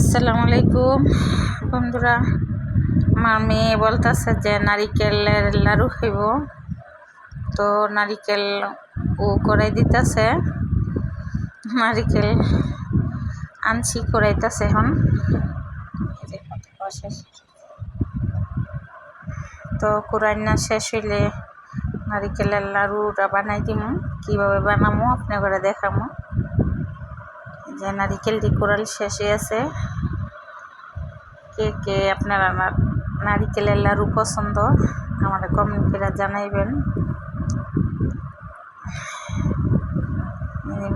আসসালামু আলাইকুম। বন্ধুরা আমার মেয়ে বলতেছে যে নারিকেলের লাড়ু খাইব। তো নারিকেল ও করাই দিতেছে। নারিকেল আনছি, করাইতেছে এখন। তো কোরাইনা শেষ হইলে নারিকেলের লাড়ুটা বানাই দিমু। কীভাবে বানামো, আপনাকে দেখামো। যে নারিকেলটি কোরাল শেষে আছে। কে কে আপনারা নারিকেলের লাড়ু পছন্দ আমার কমেন্ট করে জানাইবেন।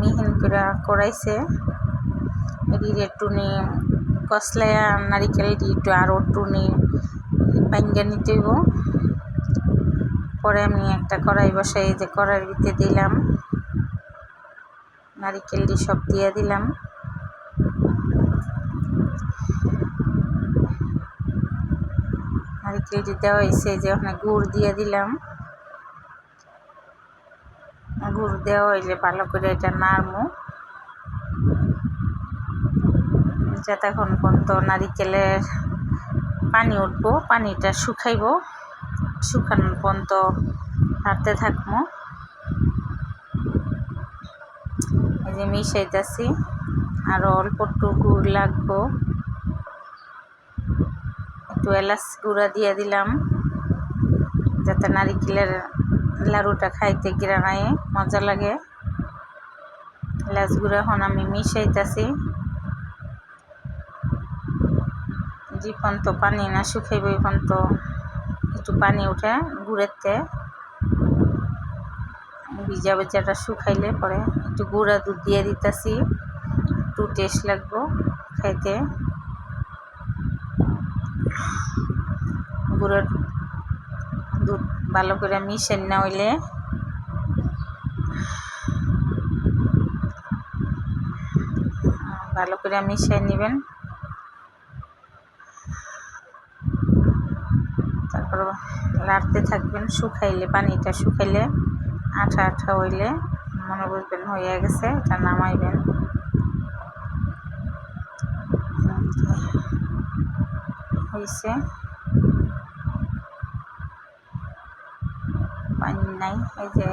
মিহিন করে করাইছে। এটির টুনি কসলাইয়া নারিকেল একটু আরও টুনি পাইঙ্গা নিতে পরে আমি একটা কড়াই বসাই যে কড়াইয়ের ভিতরে দিলাম। নারিকেলটি সব দিয়ে দিলাম। নারিকেলটি দেওয়া হয়েছে যে ওখানে গুড় দিয়ে দিলাম। গুড় দেওয়া হইলে ভালো করে এটা নাড়মু যতক্ষণ পর্যন্ত নারিকেলের পানি উঠবো, পানিটা শুকাইব, শুকানোর পর্যন্ত নাড়তে থাকব এই যে মিশাইতেছি আরও অল্প গুড় লাগবো। একটু এলাচ গুঁড়া দিয়ে দিলাম, যাতে নারিকেলের লাড়ুটা খাইতে গ্রানায় মজা লাগে। এলাচ গুঁড়া এখন আমি মিশাইতেছি। যে পর্যন্ত পানি না শুকাইব ওই পর্যন্ত একটু পানি উঠে গুড়েতে ভিজা ভিজাটা শুকাইলে পরে একটু গুঁড়া দুধ দিয়ে দিতেছি। একটু টেস্ট লাগবো খাইতে। গুঁড়োর দুধ ভালো করে মিশে না হইলে ভালো করে মিশিয়ে নেবেন। তারপর লাড়তে থাকবেন, শুকাইলে, পানিটা শুকাইলে। আঠা আঠা হইলে মনে বুঝবেন হয়ে গেছে, এটা নামাইবেন। হয়েছে পানি নাই, এই যে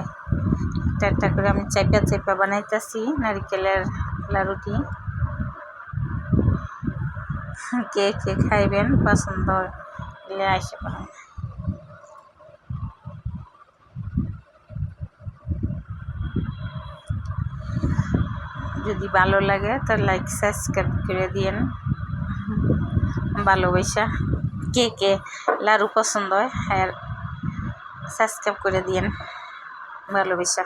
একটা একটা করে আমি চাইপা চাইপা বানাইতেছি, নারিকেলের লাড়ুটি। কে কে খাইবেন, পছন্দ হলে আসে যদি ভালো লাগে, তো লাইক সাবস্ক্রাইব করে দিয়েন। ভালোবাসা। কে কে লাড়ু পছন্দ হয় সাবস্ক্রাইব করে দিয়েন। ভালোবাসা।